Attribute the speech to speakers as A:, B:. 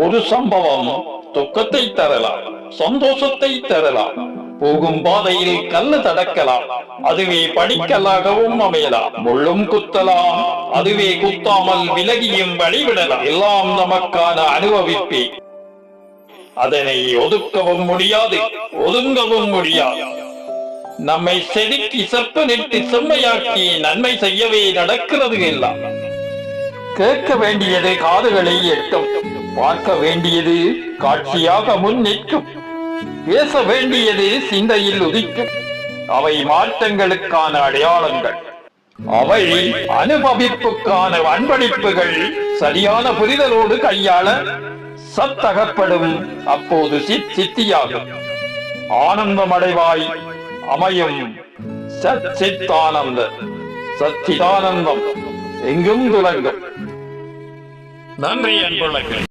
A: ஒரு சம்பவம். துக்கத்தை தரலாம் சந்தோஷத்தை தரலாம் போகும் பாதையில் கல்லு தடக்கலாம் அதுவே படிக்கலாகவும் அமையலாம். முள்ளும் குத்தலாம் அதுவே குத்தாமல் விலகியும் வழிவிடலாம். எல்லாம் நமக்கான அனுபவிப்பே. அதனை ஒதுக்கவும் முடியாது ஒதுங்கவும் முடியாது. நம்மை செதுக்கி செப்பனிட்டு செம்மையாக்கி நன்மை செய்யவே நடக்கிறது எல்லாம். கேட்க வேண்டியது காதுகளை எட்டும் பார்க்க வேண்டியது காட்சியாக முன் நிற்கும். பேச வேண்டியது சிந்தையில் உதிக்கும். அவை மாற்றங்களுக்கான அடையாளங்கள். அவை அனுபவிப்புக்கான அன்பளிப்புகள் சரியான புரிதலோடு கையாள சத்தகப்படும் அப்போது சித் சித்தியாகும். ஆனந்தமடைவாய் அமையும் சத் சித்தானந்த சச்சிதானந்தம். எங்கும் துலங்கும் நன்றி அன்புள்ளங்கள்